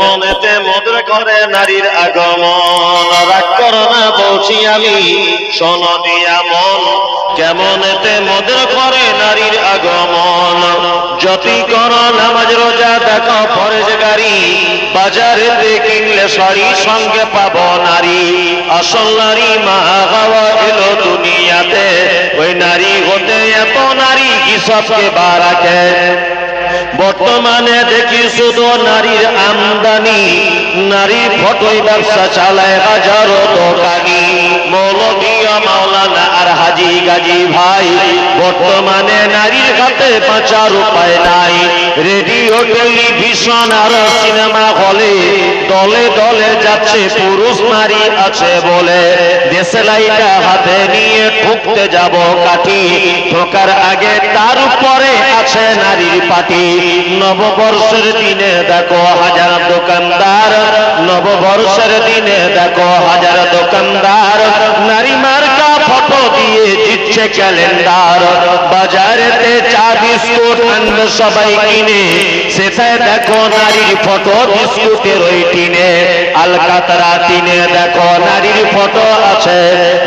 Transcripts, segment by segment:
মনেতে মধুর করে নারীর আগমন। রাগ করো না বলছি আমি, শোন দিয়া মন, কেমনেতে মধুর করে নারীর আগমন। যতি কর নামাজ, রোজা, দেখো ফরজ গাড়ি, বাজারেতে কিনলে শাড়ি সঙ্গে পাবো নারী। আসল নারী মা গাওয়া এলো দুনিয়াতে, ওই নারী হতে এত নারী কি সবকে বারাকে বর্তমানে দেখি শুধু নারীর আমদানি নারীর ফটোই ব্যবসা চালায় হাজারো দোকানি। মৌলভিয়া মাওলানা আর হাজি গাজি ভাই, বর্তমানে নারীর হাতে বাঁচার উপায় নাই। রেডিও, টেলিভিশন আর সিনেমা হলে দলে দলে যাচ্ছে পুরুষ নারী আছে বলে। দেশলাইটা হাতে নিয়ে ঠুকতে যাব কাঠি। ঠোকার আগে তার উপরে আছে নারীর পাটি। নববর্ষের দিনে দেখো হাজার দোকানদার। নববর্ষের দিনে দেখো হাজার দোকানদার। নারী দিয়ে দিচ্ছে ক্যালেন্ডার। বাজারেতে চা বিস্কুট আনবে সবাই কিনে। সেটাই দেখো নারীর ফটো বিস্কুটের ওই টিনে। আলকাতরা তিনে দেখো নারীর ফটো আছে।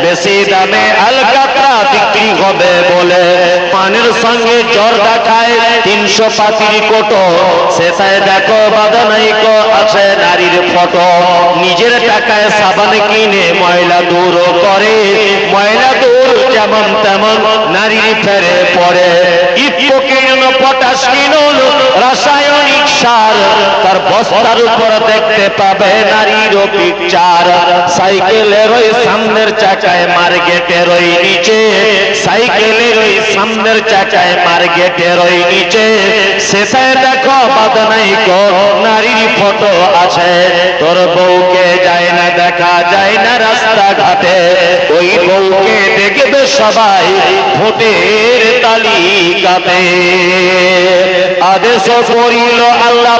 বেশি দামে আলকাতরা বিক্রি হবে বলে। পানের সঙ্গে জ্বর দেখায় তিনশো পাতির কোটো। সেটাই দেখো বাদানাইকো আছে নারীর ফটো। নিজের টাকায় সাবান কিনে ময়লা দূর করে। ময়লা যেমন তেমন নারী ফেরে কিনল রাসায়নিক সার। তার বস্তার উপর দেখতে পাবে নারীর পিকচার সাইকেলের ওই সামনের চাকায় মার্কেটের ওই নিচে। সাইকেলের ওই সামনের চাকায় মার্কেটের ওই নিচে। শেষে দেখো বাদনাই কো নারীর ফটো আছে। তোর বউকে যায় না, দেখা যায় না রাস্তা ঘাটে ওই বউকে সবাই ভোটের তালিকাতে। আদেশ করিল আল্লাহ